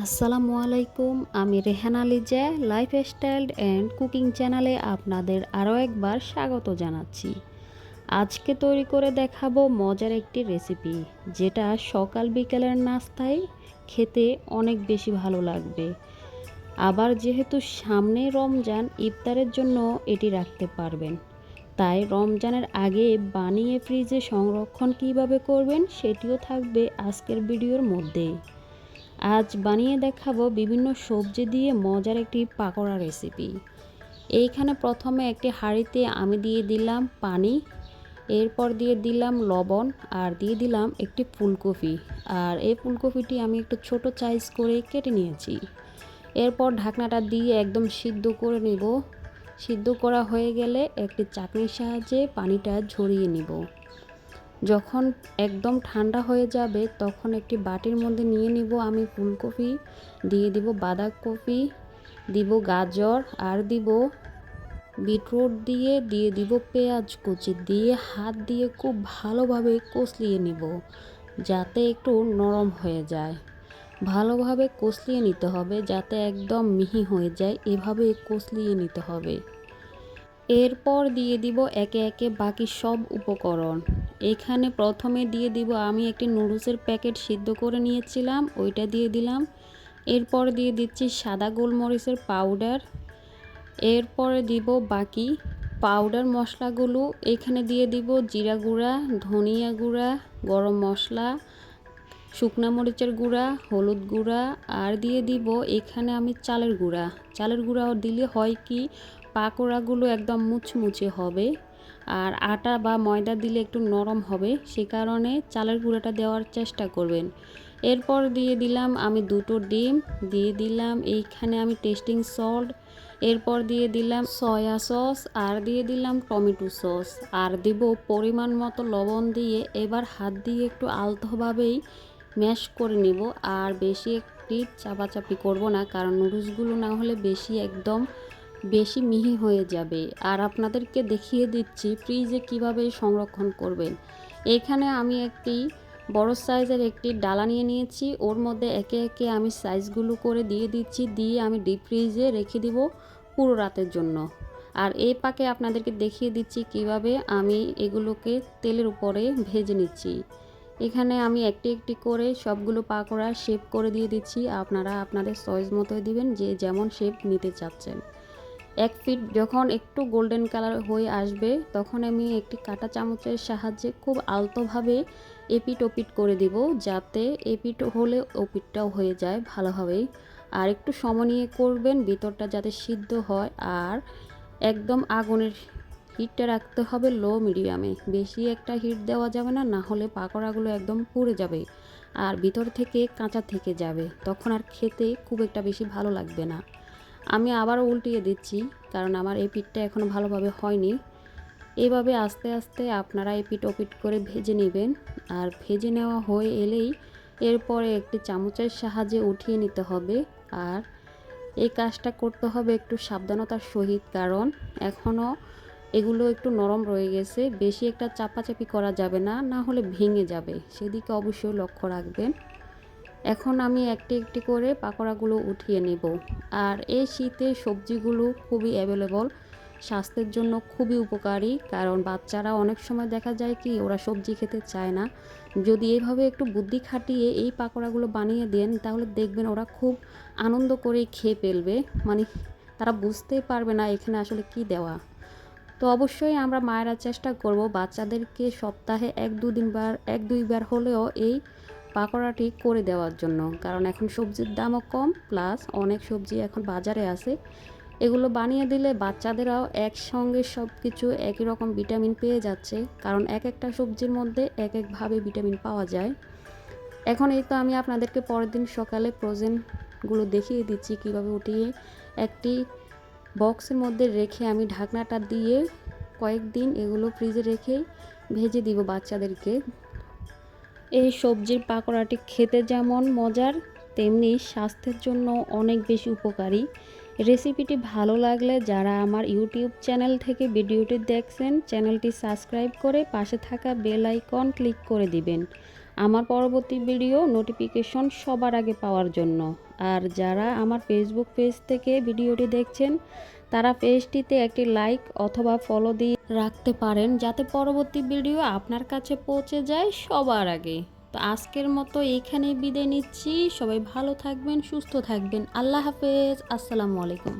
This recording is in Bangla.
আসসালামু আলাইকুম, আমি Rehan Rehana Liza lifestyle and cooking চ্যানেলে আপনাদের আরও একবার স্বাগত জানাচ্ছি। আজকে তৈরি করে দেখাবো মজার একটি রেসিপি যেটা সকাল বিকেলের নাস্তায় খেতে অনেক বেশি ভালো লাগবে। আবার যেহেতু সামনে রমজান, ইফতারের জন্য এটি রাখতে পারবেন। তাই রমজানের আগে বানিয়ে ফ্রিজে সংরক্ষণ কীভাবে করবেন সেটিও থাকবে আজকের ভিডিওর মধ্যেই আজ বানিয়ে দেখাবো বিভিন্ন সবজি দিয়ে মজার একটি পাকোড়া রেসিপি এইখানে প্রথমে একটি হাঁড়িতে আমি দিয়ে দিলাম পানি, এরপর দিয়ে দিলাম লবণ, আর দিয়ে দিলাম একটি ফুলকপি। আর এই ফুলকপিটি আমি একটু ছোট সাইজ করে কেটে নিয়েছি। এরপর ঢাকনাটা দিয়ে একদম সিদ্ধ করে নিব। সিদ্ধ করা হয়ে গেলে একটি চাকনির সাহায্যে পানিটা ঝরিয়ে নিব। যখন একদম ঠান্ডা হয়ে যাবে, তখন একটি বাটির মধ্যে নিয়ে নিব আমি ফুলকপি, দিয়ে দিব বাঁধাকপি, দিব গাজর, আর দিব বিটরুট দিয়ে দিয়ে দিব পেঁয়াজ কুচি, দিয়ে হাত দিয়ে খুব ভালোভাবে কষলিয়ে নিব, যাতে একটু নরম হয়ে যায়। ভালোভাবে কষলিয়ে নিতে হবে, যাতে একদম মিহি হয়ে যায়, এভাবে কষলিয়ে নিতে হবে। এরপর দিয়ে দিব একে একে বাকি সব উপকরণ। এখানে প্রথমে দিয়ে দিব, আমি একটি নুডলসের প্যাকেট সিদ্ধ করে নিয়েছিলাম, ওইটা দিয়ে দিলাম। এরপর দিয়ে দিচ্ছি সাদা গোলমরিচের পাউডার। এরপরে দিব বাকি পাউডার মশলাগুলো। এখানে দিয়ে দিব জিরা গুঁড়া, ধনিয়া গুঁড়া, গরম মশলা, শুকনা মরিচের গুঁড়া, হলুদ গুঁড়া, আর দিয়ে দিব এখানে আমি চালের গুঁড়া। চালের গুঁড়া দিলে হয় কি, পাকোড়াগুলো একদম মুচমুচে হবে। আর আটা বা ময়দা দিলে একটু নরম হবে, সে কারণে চালের গুঁড়াটা দেওয়ার চেষ্টা করবেন। এরপর দিয়ে দিলাম আমি দুটো ডিম, দিয়ে দিলাম এইখানে আমি টেস্টিং সল্ট, এরপর দিয়ে দিলাম সয়া সস, আর দিয়ে দিলাম টমেটো সস। আর দিব পরিমাণ মতো লবণ দিয়ে এবার হাত দিয়ে একটু আলতোভাবেই ম্যাশ করে নিব, আর বেশি একটি চাপাচাপি করব না, কারণ নুডলসগুলো না হলে বেশি একদম বেশি মিহি হয়ে যাবে। আর আপনাদেরকে দেখিয়ে দিচ্ছি ফ্রিজে কীভাবে সংরক্ষণ করবেন। এখানে আমি একটি বড় সাইজের একটি ডালা নিয়ে নিয়েছি। ওর মধ্যে একে একে আমি সাইজগুলো করে দিয়ে দিচ্ছি। দিয়ে আমি ডিপ ফ্রিজে রেখে দিব পুরো রাতের জন্য। আর এই পাকে আপনাদেরকে দেখিয়ে দিচ্ছি কীভাবে আমি এগুলোকে তেলের উপরে ভেজে নিচ্ছি। এখানে আমি একটি একটি করে সবগুলো পাকোড়া শেপ করে দিয়ে দিচ্ছি। আপনারা আপনাদের সয়েজ মতোই দিবেন যে যেমন শেপ নিতে চাচ্ছেন। এক ফিট যখন একটু গোল্ডেন কালার হয়ে আসবে, তখন আমি একটি কাটা চামচের সাহায্যে খুব আলতোভাবে এপিট ওপিট করে দিব, যাতে এপিট হলে ওপিটটাও হয়ে যায় ভালোভাবেই। আর একটু সময় নিয়ে করবেন, ভিতরটা যাতে সিদ্ধ হয়। আর একদম আগুনের হিটটা রাখতে হবে লো মিডিয়ামে। বেশি একটা হিট দেওয়া যাবে না না হলে পাকোড়াগুলো একদম পুড়ে যাবে আর ভিতর থেকে কাঁচা থেকে যাবে। তখন আর খেতে খুব একটা বেশি ভালো লাগবে না। আমি আবারও উল্টিয়ে দিচ্ছি, কারণ আমার এই পিঠটা এখনও ভালোভাবে হয়নি। এভাবে আস্তে আস্তে আপনারা এই পিঠ ওপিট করে ভেজে নেবেন, আর ভেজে নেওয়া হয়ে এলেই এরপরে একটি চামচের সাহায্যে উঠিয়ে নিতে হবে। আর এই কাজটা করতে হবে একটু সাবধানতার সহিত, কারণ এখনও এগুলো একটু নরম রয়ে গেছে। বেশি একটা চাপাচাপি করা যাবে না না হলে ভেঙে যাবে। সেদিকে অবশ্যই লক্ষ্য রাখবেন। এখন আমি একটি একটি করে পাকোড়াগুলো উঠিয়ে নেব। আর এই শীতে সবজিগুলো খুবই অ্যাভেলেবল স্বাস্থ্যের জন্য খুবই উপকারী, কারণ বাচ্চারা অনেক সময় দেখা যায় কি, ওরা সবজি খেতে চায় না। যদি এইভাবে একটু বুদ্ধি খাটিয়ে এই পাকোড়াগুলো বানিয়ে দেন, তাহলে দেখবেন ওরা খুব আনন্দ করে খেয়ে ফেলবে। মানে তারা বুঝতেই পারবে না এখানে আসলে কি দেওয়া। তো অবশ্যই আমরা মায়েরা চেষ্টা করব বাচ্চাদেরকে সপ্তাহে এক দুদিনবার, এক দুইবার হলেও এই পাকোড়াটি করে দেওয়ার জন্য। কারণ এখন সবজির দামও কম প্লাস অনেক সবজি এখন বাজারে আছে। এগুলো বানিয়ে দিলে বাচ্চাদেরাও একসঙ্গে সব কিছু একই রকম ভিটামিন পেয়ে যাচ্ছে। কারণ এক একটা সবজির মধ্যে এক একভাবে ভিটামিন পাওয়া যায়। এখন এই তো আমি আপনাদেরকে পরের দিন সকালে প্রোজেনগুলো দেখিয়ে দিচ্ছি কীভাবে উঠিয়ে একটি বক্সের মধ্যে রেখে আমি ঢাকনাটা দিয়ে কয়েকদিন এগুলো ফ্রিজে রেখেই ভেজে দিব বাচ্চাদেরকে। এই সবজির পাকোড়াটি খেতে যেমন মজার, তেমনি স্বাস্থ্যের জন্য অনেক বেশি উপকারী। রেসিপিটি ভালো লাগলে যারা আমার ইউটিউব চ্যানেল থেকে ভিডিওটি দেখছেন, চ্যানেলটি সাবস্ক্রাইব করে পাশে থাকা বেল আইকন ক্লিক করে দিবেন। আমার পরবর্তী ভিডিও নোটিফিকেশন সবার আগে পাওয়ার জন্য। আর যারা আমার ফেসবুক পেজ থেকে ভিডিওটি দেখছেন তারা পেজটিতে একটি লাইক অথবা ফলো দিয়ে রাখতে পারেন, যাতে পরবর্তী ভিডিও আপনার কাছে পৌঁছে যায় সবার আগে। তো আজকের মতো এখানে বিদায় নিচ্ছি। সবাই ভালো থাকবেন, সুস্থ থাকবেন। আল্লাহ হাফেজ। আসসালামু আলাইকুম।